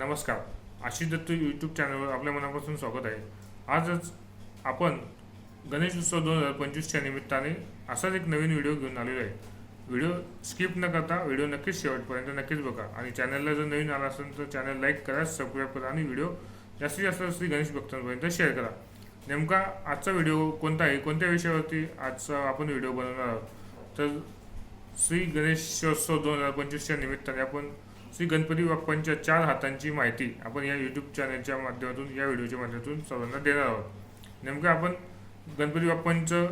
नमस्कार. आशिष दत्त यूट्यूब चॅनलवर आपल्या मनापासून स्वागत आहे. आजच आपण गणेश उत्सव दोन हजार पंचवीसच्या निमित्ताने असाच एक नवीन व्हिडिओ घेऊन आलेलो आहे. व्हिडिओ स्किप न करता व्हिडिओ नक्कीच शेवटपर्यंत नक्कीच बघा आणि चॅनलला जर नवीन आला असेल तर चॅनल लाईक करा सबस्क्राईब करा आणि व्हिडिओ जास्तीत जास्त श्री गणेश भक्तांपर्यंत शेअर करा. नेमका आजचा व्हिडिओ कोणता आहे? कोणत्या विषयावरती आजचा आपण व्हिडिओ बनवणार आहोत? तर श्री गणेशोत्सव दोन हजार पंचवीसच्या निमित्ताने आपण श्री गणपती बाप्पांच्या चार हातांची माहिती आपण या यूट्यूब चॅनलच्या माध्यमातून या व्हिडिओच्या माध्यमातून सर्वांना देणार आहोत. नेमकं आपण गणपती बाप्पांचं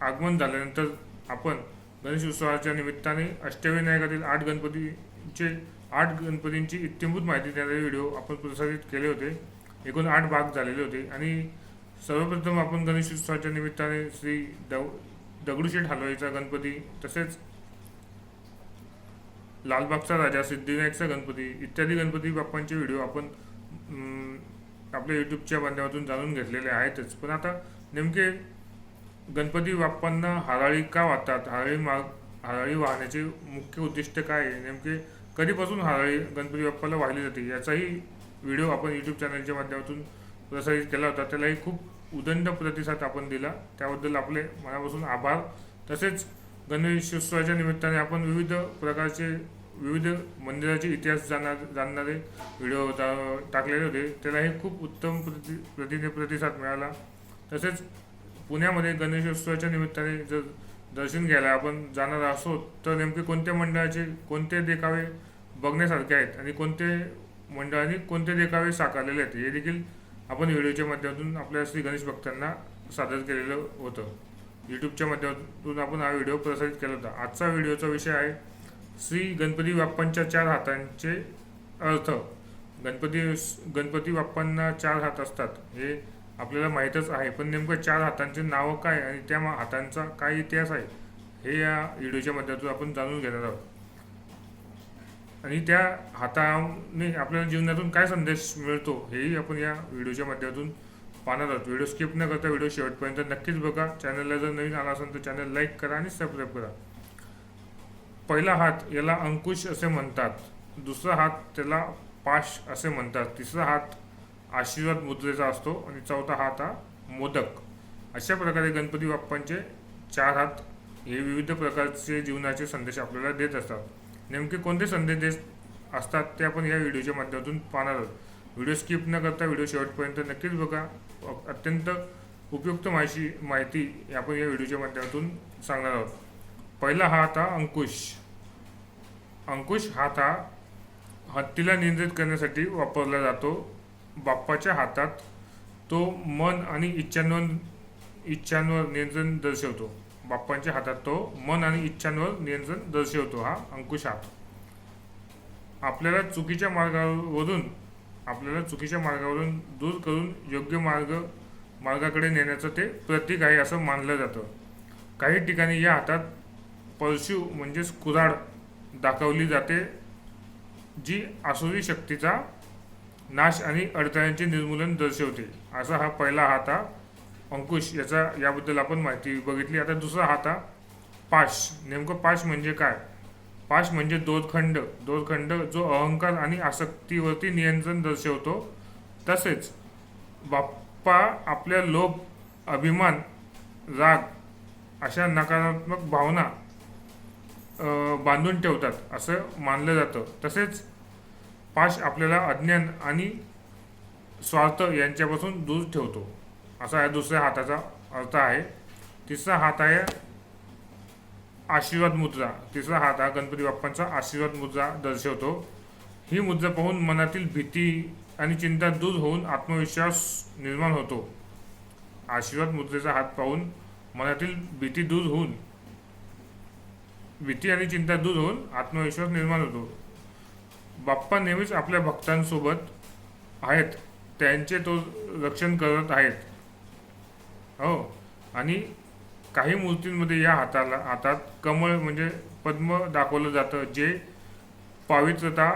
आगमन झाल्यानंतर आपण गणेश उत्सवाच्या निमित्ताने अष्टविनायकातील आठ गणपतीचे आठ गणपतींची इत्यंभूत माहिती देणारे व्हिडिओ आपण प्रसारित केले होते. एकूण आठ भाग झालेले होते आणि सर्वप्रथम आपण गणेश उत्सवाच्या निमित्ताने श्री दव दगडूशेठ हलवाईचा गणपती तसेच लालबागचा राजा सिद्धिविनायकचा गणपती इत्यादी गणपती बाप्पांचे व्हिडिओ आपण आपल्या यूट्यूबच्या माध्यमातून जाणून घेतलेले आहेतच. पण आता नेमके गणपती बाप्पांना हराळी का वाहतात हराळी माग हराळी वाहण्याचे मुख्य उद्दिष्ट काय आहे? नेमके कधीपासून हराळी गणपती बाप्पाला वाहिली जाते? याचाही व्हिडिओ आपण यूट्यूब चॅनलच्या माध्यमातून प्रसारित केला होता. त्यालाही खूप उदंड प्रतिसाद आपण दिला. त्याबद्दल आपले मनापासून आभार. तसेच गणेशोत्सवाच्या निमित्ताने आपण विविध प्रकारचे विविध मंदिराचे इतिहास जाणार जाणणारे व्हिडिओ टा- टाकलेले होते. त्यालाही खूप उत्तम प्रति प्रतिने प्रतिसाद मिळाला. तसेच पुण्यामध्ये गणेशोत्सवाच्या निमित्ताने जर दर्शन घ्यायला आपण जाणार असो तर नेमके कोणत्या मंडळाचे कोणते देखावे बघण्यासारखे आहेत आणि कोणते मंडळाने कोणते देखावे साकारलेले आहेत हे देखील आपण व्हिडिओच्या माध्यमातून आपल्या श्री गणेश भक्तांना सादर केलेलं होतं. यूट्यूबच्या माध्यमातून आपण हा व्हिडिओ प्रसारित केला होता. आजचा व्हिडिओचा विषय आहे श्री गणपती बाप्पांच्या चार हातांचे अर्थ. गणपती गणपती बाप्पांना चार हात असतात. हे आपल्याला माहीतच आहे. पण नेमकं चार हातांचे नावं काय आणि त्या हातांचा काय इतिहास आहे? हे या व्हिडिओच्या माध्यमातून आपण जाणून घेणार आहोत. आणि त्या हाताने आपल्याला जीवनातून काय संदेश मिळतो हेही आपण या व्हिडिओच्या माध्यमातून पाहणार आहोत. व्हिडिओ स्किप न करता व्हिडिओ शेवटपर्यंत नक्कीच बघा. चॅनलला जर नवीन आला असेल तर चॅनल लाईक करा आणि सबस्क्राईब करा. पहिला हात याला अंकुश असे म्हणतात दुसरा हात त्याला पाश असे म्हणतात तिसरा हात आशीर्वाद मुद्रेचा असतो आणि चौथा हात हा मोदक. अशा प्रकारे गणपती बाप्पांचे चार हात हे विविध प्रकारचे जीवनाचे संदेश आपल्याला देत असतात. नेमके कोणते संदेश देत असतात ते आपण या व्हिडिओच्या माध्यमातून पाहणार आहोत. व्हिडिओ स्किप न करता व्हिडिओ शेवटपर्यंत नक्कीच बघा. अत्यंत उपयुक्त माहिती माहिती आपण या व्हिडिओच्या माध्यमातून सांगणार आहोत. पहिला हात हा अंकुश अंकुश हात हा हत्तीला नियंत्रित करण्यासाठी वापरला जातो. बाप्पाच्या हातात तो मन आणि इच्छांवर इच्छांवर नियंत्रण दर्शवतो. बाप्पांच्या हातात तो मन आणि इच्छांवर नियंत्रण दर्शवतो. हा अंकुश हात आपल्याला चुकीच्या मार्गावरून आपल्याला चुकीच्या मार्गावरून दूर करून योग्य मार्ग मार्गाकडे नेण्याचं ते प्रतीक आहे असं मानलं जातं. काही ठिकाणी या हातात परशु म्हणजेच कुऱ्हाड दाखवली जाते जी आसुरी शक्तीचा नाश आणि अडथळ्यांचे निर्मूलन दर्शवते. असा हा पहिला हात अंकुश याचा याबद्दल आपण माहिती बघितली. आता दुसरा हात पाश. नेमकं पाश म्हणजे काय? पाश म्हणजे दोरखंड. दोरखंड जो अहंकार आणि आसक्तीवरती नियंत्रण दर्शवतो. तसेच बाप्पा आपल्या लोभ अभिमान राग अशा नकारात्मक भावना बांधून ठेवतात असं मानलं जातं. तसेच पाश आपल्याला अज्ञान आणि स्वार्थ यांच्यापासून दूर ठेवतो. असा या दुसऱ्या हाताचा अर्थ आहे. तिसरा हात आहे आशीर्वाद मुद्रा. तिसरा हात हा गणपती बाप्पांचा आशीर्वाद मुद्रा दर्शवतो. ही मुद्रा पाहून मनातील भीती आणि चिंता दूर होऊन आत्मविश्वास निर्माण होतो. आशीर्वाद मुद्रेचा हात पाहून मनातील भीती दूर होऊन भीती आणि चिंता दूर होऊन आत्मविश्वास निर्माण होतो. बाप्पा नेहमीच आपल्या भक्तांसोबत आहेत. त्यांचे तो रक्षण करत आहेत. हो. आणि काही मूर्तींमध्ये या हाताला हातात कमळ म्हणजे पद्म दाखवलं जातं जे पावित्रता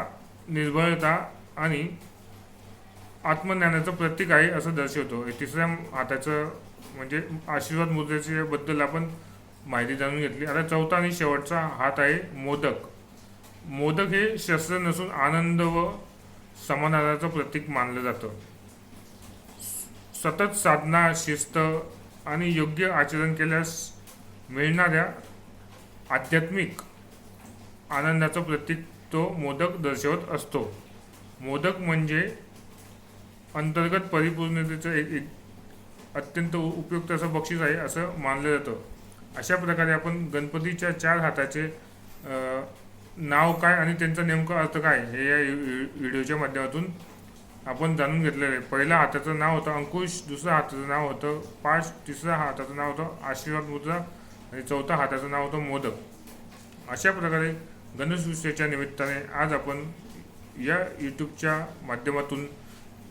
निर्भयता आणि आत्मज्ञानाचं प्रतीक आहे असं दर्शवतो. हे तिसऱ्या हाताचं म्हणजे आशीर्वाद मुद्रेच्या बद्दल आपण माहिती जाणून घेतली. आता चौथा आणि शेवटचा हात आहे मोदक. मोदक हे शस्त्र नसून आनंद व समाधानाचं प्रतीक मानलं जातं. सतत साधना शिस्त आणि योग्य आचरण केल्यास मिळणाऱ्या आध्यात्मिक आनंदाचं प्रतीक तो मोदक दर्शवत असतो. मोदक म्हणजे अंतर्गत परिपूर्णतेचं एक एक अत्यंत उपयुक्त असं बक्षीस आहे असं मानलं जातं. अशा प्रकारे आपण गणपतीच्या चार हाताचे नाव काय आणि त्यांचा नेमका अर्थ काय हे या व्हिडिओच्या माध्यमातून आपण जाणून घेतलेलं आहे. पहिल्या हाताचं नाव होतं अंकुश दुसऱ्या हाताचं नाव होतं पाच तिसऱ्या हाताचं नाव होतं आशीर्वाद मुद्रा आणि चौथ्या हाताचं नाव होतं मोदक. अशा प्रकारे गणेशोत्सवाच्या निमित्ताने आज आपण या यूट्यूबच्या माध्यमातून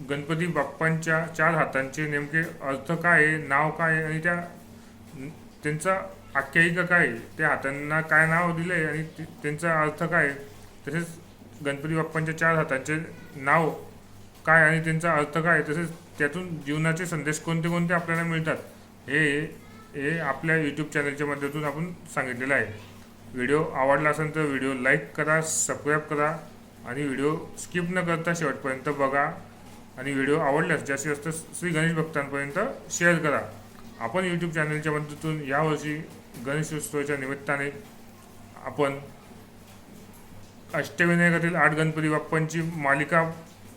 गणपती बाप्पांच्या चार हातांचे नेमके अर्थ काय आहे नाव काय आहे आणि त्या त्यांचा आख्यायिका काय ते त्या हातांना काय नाव दिलं आहे आणि त्यांचा अर्थ काय तसेच गणपती बाप्पांच्या चार हातांचे नाव काय आणि त्यांचा अर्थ काय? तसेच त्यातून जीवनाचे संदेश कोणते कोणते आपल्याला मिळतात? हे हे आपल्या यूट्यूब चॅनलच्या माध्यमातून आपण सांगितलेलं आहे. व्हिडिओ आवडला असेल तर व्हिडिओ लाईक करा सबस्क्राईब करा आणि व्हिडिओ स्किप न करता शेवटपर्यंत बघा आणि व्हिडिओ आवडल्यास जास्तीत जास्त श्री गणेश भक्तांपर्यंत शेअर करा. आपण यूट्यूब चॅनलच्या मदतीतून यावर्षी गणेशोत्सवाच्या निमित्ताने आपण अष्टविनायकातील आठ गणपती बाप्पांची मालिका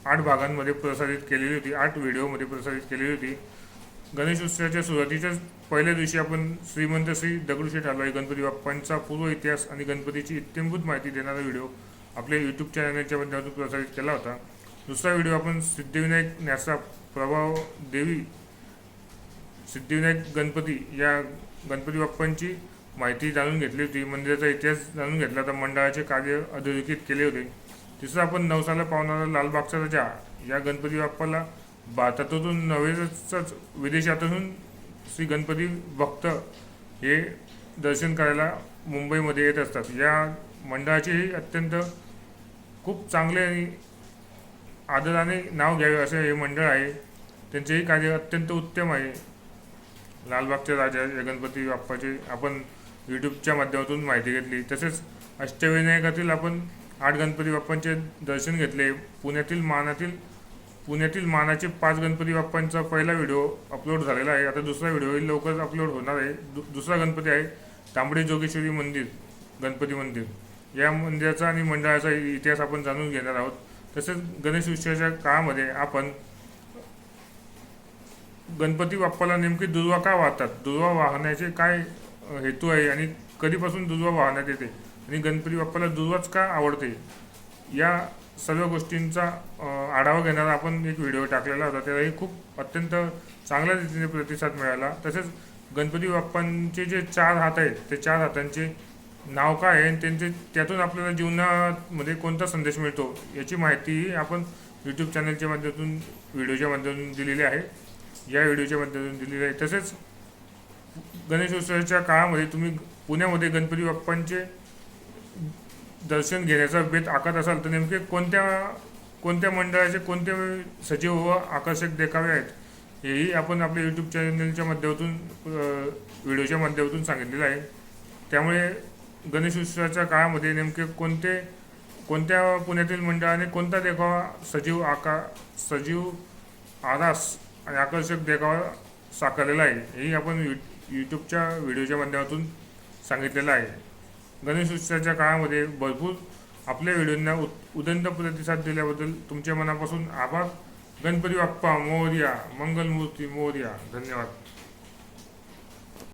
आठ भागांमध्ये प्रसारित केलेली होती आठ व्हिडिओमध्ये प्रसारित केलेली होती. गणेशोत्सवाच्या सुरुवातीच्याच पहिल्या दिवशी आपण श्रीमंत श्री दगडूशेठ हलवाई गणपती बाप्पांचा पूर्व इतिहास आणि गणपतीची इत्यंभूत माहिती देणारा व्हिडिओ आपल्या यूट्यूब चॅनलच्या माध्यमातून प्रसारित केला होता. दुसरा व्हिडिओ आपण सिद्धिविनायक न्यासा प्रभाव देवी सिद्धिविनायक गणपती या गणपती बाप्पांची माहिती जाणून घेतली होती. मंदिराचा इतिहास जाणून घेतला. तर मंडळाचे कार्य अधोरेखित केले होते. तिसरं आपण नवसाला पावणारा लालबागचा राजा या गणपती बाप्पाला भारतातून नव्हेच विदेशातून श्री गणपती भक्त हे दर्शन करायला मुंबईमध्ये येत असतात. या मंडळाचेही अत्यंत खूप चांगले आणि आदराने नाव घ्यावे असं हे मंडळ आहे. त्यांचेही कार्य अत्यंत उत्तम आहे. लालबागचे राजा या गणपती बाप्पाचे आपण यूट्यूबच्या माध्यमातून माहिती घेतली. तसेच अष्टविनायकातील आपण आठ गणपती बाप्पांचे दर्शन घेतले. पुण्यातील मानातील पुण्यातील मानाचे पाच गणपती बाप्पांचा पहिला व्हिडिओ अपलोड झालेला आहे. आता दुसरा व्हिडिओ लवकरच अपलोड होणार आहे. दु दुसरा गणपती आहे तांबडे जोगेश्वरी मंदिर गणपती मंदिर. या मंदिराचा आणि मंडळाचा इतिहास आपण जाणून घेणार आहोत. तसेच गणेश उत्सवाच्या काळामध्ये आपण गणपती बाप्पाला नेमकी दुर्वा का वाहतात? दुर्वा वाहण्याचे काय हेतू आहे? आणि कधीपासून दुर्वा वाहण्यात येते? आणि गणपती बाप्पाला दुर्वाच का आवडते? या सर्व गोष्टींचा आढावा घेणारा आपण एक व्हिडिओ टाकलेला होता. त्यालाही खूप अत्यंत चांगल्या रीतीने प्रतिसाद मिळाला. तसेच गणपती बाप्पांचे जे चार हात आहेत ते चार हातांचे नाव काय आहे? आणि त्यांचे त्यातून आपल्याला जीवनामध्ये कोणता संदेश मिळतो? याची माहिती आपण यूट्यूब चॅनलच्या माध्यमातून व्हिडिओच्या माध्यमातून दिलेली आहे. या व्हिडिओच्या माध्यमातून दिलेली आहे. तसेच गणेशोत्सवाच्या काळामध्ये तुम्ही पुण्यामध्ये गणपती बाप्पांचे दर्शन घेण्याचा बेत आखत असाल तर नेमके कोणत्या कोणत्या मंडळाचे कोणते सजीव व आकर्षक देखावे आहेत हेही आपण आपल्या यूट्यूब चॅनलच्या माध्यमातून व्हिडिओच्या माध्यमातून सांगितलेलं आहे. त्यामुळे गणेश उत्सवाच्या काळामध्ये नेमके कोणते कोणत्या पुण्यातील मंडळाने कोणता देखावा सजीव आका सजीव आरास आणि आकर्षक देखावा साकारलेला आहे. हेही आपण यू यूट्यूबच्या व्हिडिओच्या माध्यमातून सांगितलेलं आहे. गणेश उत्सवाच्या काळामध्ये भरपूर आपल्या व्हिडिओंना उत उदंत प्रतिसाद दिल्याबद्दल तुमच्या मनापासून आभार. गणपती बाप्पा मोर्या मंगलमूर्ती मोर्या. धन्यवाद.